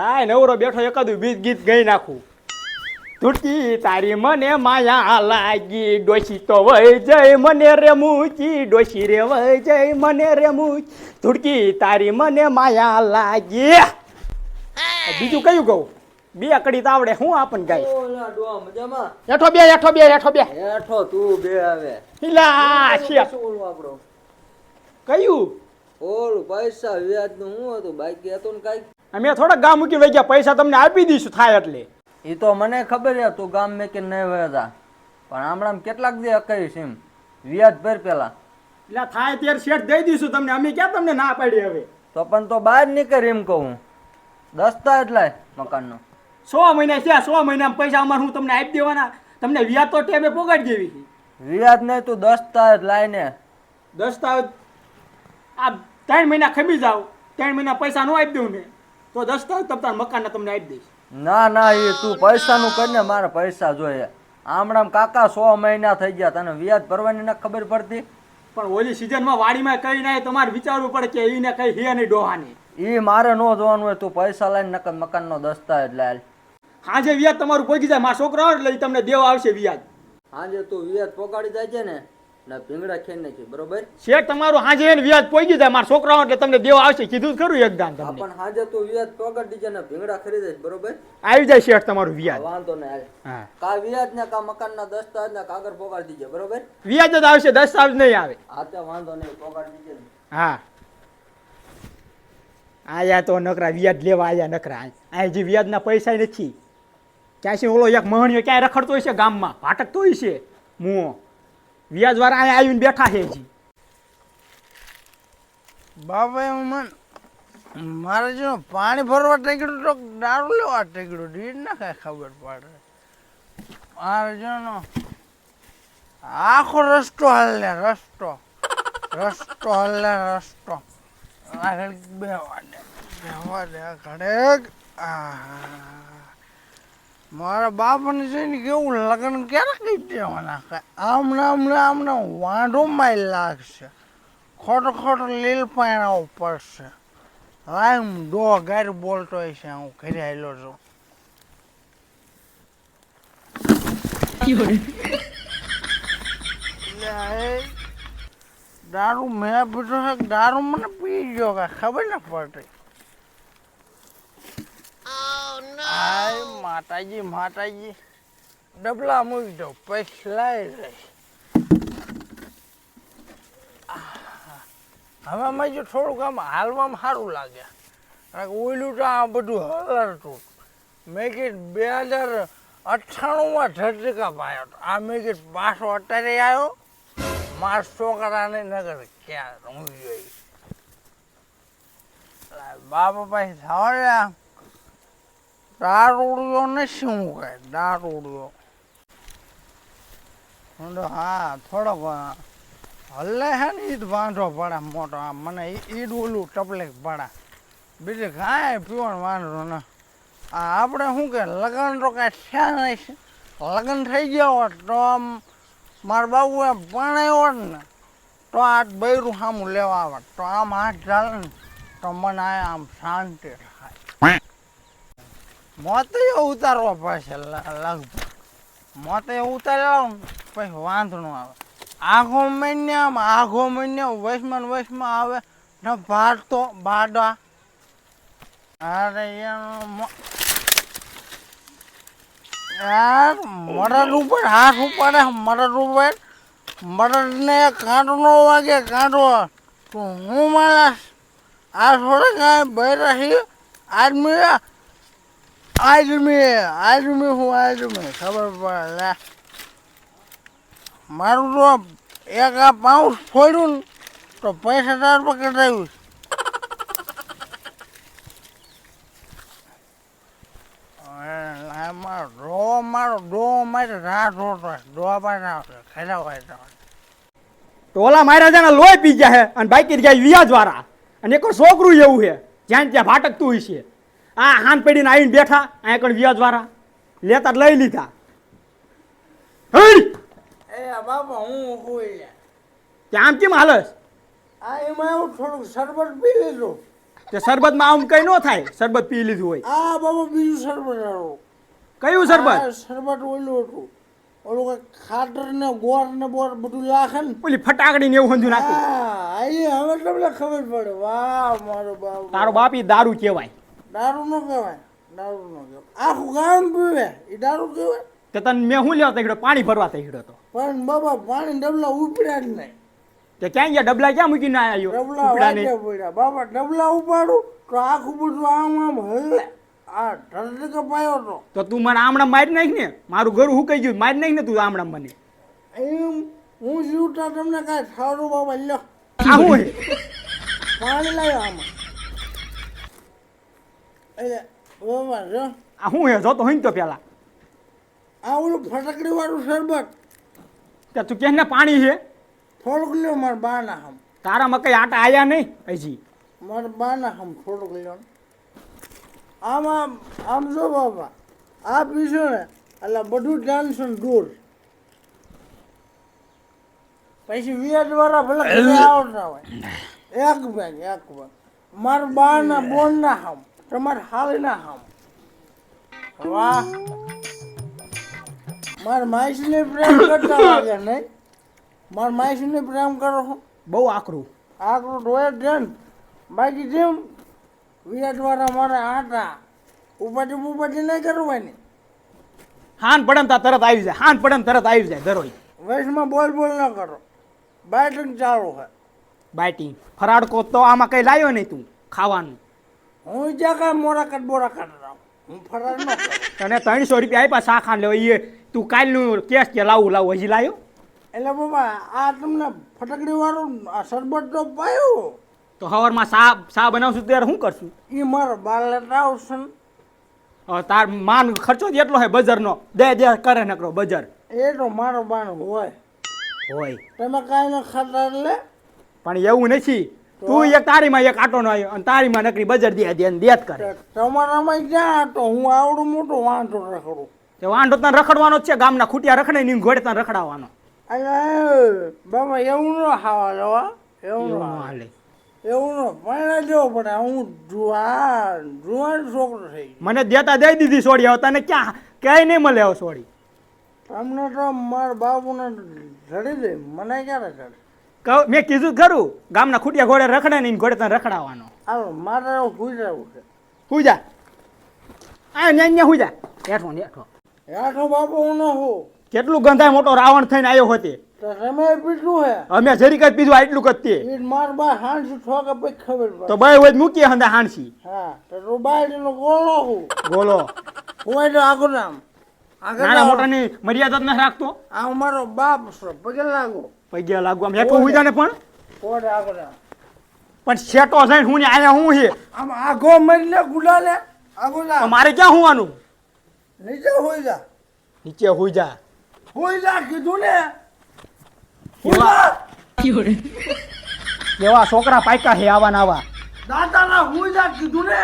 હા નવરો બેઠો એકાદું બીજ ગીત ગઈ નાખું. તૂટી તારી મને માયા લાગી ડોસી તો વય જય મને રે મૂકી ડોસી રે વય જય મને રે મૂકી ધૂટકી તારી મને માયા લાગી. બીજું કયું કહું બે કડી તાવડે આવડે હું આપણ ગાય હેઠો બે હેઠો બે હેઠો બે. હેઠો તું બે આવે. હિલા છે કયું? ઓલું પૈસા વ્યાજનું હું હતું બાકી હતું ને કાંઈક. અમે થોડા ગામ મૂકી વહી ગયા પૈસા તમને આપી દઈશું થાય એટલે. એ તો મને ખબર છે તું ગામ મેં કે નહીં વહેતા પણ હમણાં કેટલાક દે અકાઈશ એમ. વ્યાજ ભર પેલા. એટલે થાય ત્યારે શેઠ દઈ દઈશું તમને અમે ક્યાં તમને ના પાડી હવે? તો પણ તો બહાર નીકળ એમ કહું દસ્તા એટલે મકાનનો. સો મહિના છે સો મહિના પૈસા અમારે હું તમને આપી દેવાના. તમને વ્યાજ તો ટેમે પોગાડી દેવી વ્યાજ નહીં તું દસ્તાવેજ લાઈને દસ્તાવેજ આ ત્રણ મહિના ખમી જાવ ત્રણ મહિના પૈસા ન આપી દઉં ને. તો દસ્તાવેજ તમતાર મકાનના તમને આપી દઈશ. ના ના એ તું પૈસાનું કરીને મારે પૈસા જોઈએ. આમણામ કાકા સો મહિના થઈ ગયા તને વ્યાજ ભરવાની ના ખબર પડતી? પણ ઓલી સિઝનમાં વાડીમાં કઈ ના તમારે વિચારવું પડે કે એને કઈ હે નહીં ડોહાની. એ મારે ન જોવાનું હોય તું પૈસા લઈને નકર મકાનનો દસ્તાવેજ લાય. હાજે વ્યાજ તમારું પહોંચી જાય મારા છોકરા એટલે તમને દેવા આવશે વ્યાજ. હાજે તું વ્યાજ પોગાડી જાય છે ને ને ભીંગડા ખેડ નાખી બરોબર? શેઠ તમારું હાજે એને વ્યાજ પહોંચી જાય મારા છોકરા એટલે તમને દેવા આવશે કીધું ખરું એકદાન હા તમને. પણ હાજે તું વ્યાજ પોકાડી દીજે ને ભીંગડા ખરીદે બરોબર? આવી જાય શેઠ તમારું વ્યાજ. વાંધો ને હા. કા વ્યાજ ને કા મકાનના દસ્તાવેજ ને કાગળ પોકાડી દીજે બરોબર? વ્યાજ જ આવશે દસ્તાવેજ નહીં આવે. આ તો વાંધો નહીં પોકાડી દીજે હા. આયા તો નકરા વ્યાજ લેવા આયા નકરા આ જે વ્યાજના પૈસા નથી. ક્યાંથી ઓલો એક મહણીઓ ક્યાંય રખડતો હોય છે ગામમાં? ભાટકતો હોય છે મુઓ વ્યાજવાળા અહીંયા આવીને બેઠા છે હજી. એમ મન મારે જો પાણી ભરવા ટેકડું તો દારૂ લેવા ટેકડું દીડ ના કાંઈ ખબર પડે. મારે જો આખો રસ્તો હાલે, રસ્તો. રસ્તો હાલે, રસ્તો. આગળ બેવા દે બેવા દે ઘડેક. મારા બાપાને જઈને કેવું લગ્ન ક્યારે કહી દેવાના? આમને આમને આમને વાંઢો માય લાગશે. ખોટો ખોટો લીલ પાણા પડશે. હા હું ડો ગાડી બોલતો હોય છે, હું ઘરે આવેલો છું. દારૂ મેં પીધો છે, દારૂ મને પી ગયો કે ખબર ન પડતી હાય માતાજી માતાજી. ડબલા મૂકી દો પૈસા લાવી હવે મેં જો થોડુંક આમ હાલવામાં સારું લાગે. કારણ કે ઓયલું તો આ બધું હલરતું મેં કીધું બે હજાર અઠ્ઠાણુંમાં ધરતીકા પાયો હતો. આ મેં કીધું પાછો અત્યારે આવ્યો માર છોકરાને નગર ક્યાં હું જોઈ બાપા પાસે થવા દારૂડિયો ને શું કહે? દારૂડિયો. હું થોડોક હલ્લે હે ને ઈદ વાંધો પડે મોટો આમ. મને ઈદ ઓલું ટપલેક પડે. બીજું કાંઈ પીવાનું વાંધો ને. આ આપણે શું કે, લગ્ન તો કાંઈ થયા નહીં. છે લગ્ન થઈ ગયા હોત તો આમ મારા બાબુએ ભણાયો હોત ને, તો આ બૈરું સામું લેવા આવે તો આમ હાથ ચાલે ને, તો મને આમ શાંતિ થાય. મોતે ઉતારવા પડશે લગભગ. મોતે ઉતારી ને પછી વાંધો ન આવે. આખો મહિનામાં આખો મહિને વૈશમાં વૈશમાં આવે ને ભાડતો ભાડા. અરે યાર મરડ ઉપર હાથ ઉપાડે મરદ ઉપર મરદને કાંટો ન વાગે કાંટો તો હું માણસ? આ થોડે કાંઈ બૈરાહી આદમી આદમી આદમી હું આદમી ખબર પડે. મારું તો એક આ પાઉસ ફોડ્યું ને તો પૈસા તાર કઢાવ્યું મારો ડો, મારો મારે રાહ જોતો ડો પાસે હોય તો. તો ઓલા મારા જાણે લોહી પી ગયા છે અને બાકી ગયા વ્યાજ વાળા અને એક છોકરું એવું છે જ્યાં ત્યાં ભાટકતું હોય છે. આ હાન પેઢીને આવીને બેઠા અહીંયા કણ વ્યાજ વાળા લેતા લઈ લીધા. એ બાપા હું ત્યાં આમ કેમ હાલસ? આ એમાં એવું થોડું શરબત પી લીધું. તે શરબતમાં આમ કઈ ન થાય શરબત પી લીધું હોય. આ બાબા બીજું શરબત કયું શરબત? શરબત ઓલું હતું. ઓલું કઈ ખાટર ને ગોળ ને બોર બધું લાખે ને. ઓલી ફટાકડી ને એવું સમજુ નાખું હા હવે તમને ખબર પડે. વાહ મારો બાપ. તારો બાપ દારૂ કહેવાય. દારૂ ન કહેવાય દારૂ ન કહેવાય. આખું ગામ પીવે એ દારૂ કહેવાય? તે તને મેં શું લેવા તઈડો પાણી ભરવા તઈડો તો. પણ બાબા પાણી ડબલા ઉપડ્યા જ નહીં. તે ક્યાં ગયા? ડબલા ક્યાં મૂકીને આવ્યો ડબલા વાગે પડ્યા. બાબા ડબલા ઉપાડું તો આખું બધું આમ આમ હલે. આ ઢળકે પાયો તો. તો તું મને આમણા મારી નાખ ને. મારું ઘર હું કહી ગયું? મારી નાખ ને તું આમણા મને. એમ હું જીવતા તમને કાંઈ સારું બાબા લ્યો. આવું પાણી લાવ્યો આમાં. આ શું હે જોતો તો ને તો પેલા. આ ઓલું ફટકડી વાળું શરબત. તે તું કેને પાણી છે? થોડુંક લ્યો મારા બાના હમ. તારામાં મકઈ આટા આયા નહીં હજી મારા બાના હમ થોડુંક લ્યો. ને. આમ આમ આમ જો બાબા આ પીશો ને એટલે બધું ટેન્શન દૂર. પછી વ્યાજ વાળા ભલે આવતા હોય. એક બેગ એક બેગ મારા બાના બોનના હમ. તમારા હાલના હમ. વાહ મારા માઈસીને પ્રેમ કરતા લાગે નહીં. મારા માઈસીને પ્રેમ કરો છો? બહુ આકરું. આકરું રોય છે બાકી જેમ વિરાટવાળા મારા આટા ઉપાડી ઉપાડી નહીં કરવાની. હાન પડમ ને તા તરત આવી જાય હાન પડમ તરત આવી જાય દરોઈ. વયસમાં બોલ બોલ ન કરો. બેટિંગ ચાલુ હોય. બાઇટિંગ. ફરાડકો તો આમાં કઈ લાવ્યો નહીં તું ખાવાનું. હું જ્યાં કાંઈ મોરા કાઢ બોરા કાઢ રહું. હું ફરાર ન તને ત્રણસો રૂપિયા આપ્યા શાખાને લેવા એ તું કાલનું કેસ કે લાવું લાવું હજી લાવ્યો એટલે બાબા આ તમને ફટકડી વાળું આ શરબત તો પાયો. તો હવારમાં સા સા બનાવશું ત્યારે શું કરશું? એ મારો બાલ આવશે તાર માન ખર્ચો જ એટલો હોય બજારનો. દે દે કરે નકરો બજાર. એ તો મારો બાણ હોય. હોય. તમે કાંઈ ન ખાતા એટલે? પણ એવું નથી. તું એક તારીમાં એક આટો નો આવ્યો અને તારીમાં નકરી બજાર દે દે ને દે કરે. તમારામાં ક્યાં તો હું આવડું મોટું વાંધો રખડું. તે વાંઢો તને રખડવાનો જ છે ગામના ખૂટિયા રખડે ની ઘોડે તને રખડાવવાનો. અરે બાબા એવું ન ખાવા જવા એવું ન હાલે. હાલે. એવું ન પણ જો પડે હું જુવાન જુવાન છોકરો થઈ મને દેતા દઈ દીધી સોડી આવ તને ક્યાં ક્યાંય નહીં મળે આવ સોડી. તમને તો મારા બાપુને જડી દે મને ક્યારે જડે કહું- મેં કીધું ખરું ગામના ખૂટિયા ઘોડે રખડે ને ઈ ઘોડે તને રખડાવવાનો હાલો મારે એવું પૂછાવું છે. હુઈ આ ન્યા ન્યા હુઈ જા. હેઠો ને હેઠો. યાઠો બાપુ હું ન હું કેટલું ગંધાય મોટો રાવણ થઈને આવ્યો હતી. તો હે. અમે જરીક જ પીધું આટલું જ તે. એ માર બા હાંસી ઠોકે પછી ખબર પડે. તો બે હોય મૂકીએ હંદા હાંસી હા તો તું બાયડીનો ગોળો. હું તો આગળ નામ આગળ નાના મોટાની મર્યાદા ન રાખતો? આ મારો બાપ છે પગે લાગો. પૈયા લાગુ આમ હેઠું હુઈ જાને પણ. કોડે આગળ પણ શેટો છે હું ને આયા હું છે? આમ આગો મરીને ગુલાલે. આગો તો મારે ક્યાં હોવાનું? નીચે હોઈ જા. નીચે હોઈ જા. હોઈ જા કીધું ને. કેવા? છોકરા પાયકા છે આવા નાવા દાદાના હોઈ જા કીધું ને.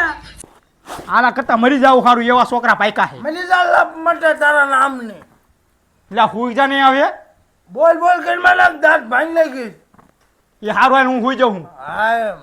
આના કરતા મરી જાવ સારું એવા છોકરા પાયકા છે. મરી જા માટે તારા નામની. એટલે હુઈ જા નહીં આવે બોલ બોલ કરી મને દાંત ભાંગી નાખીશ. એ હારું હાલ હું હોઈ જાઉં. હા એમ.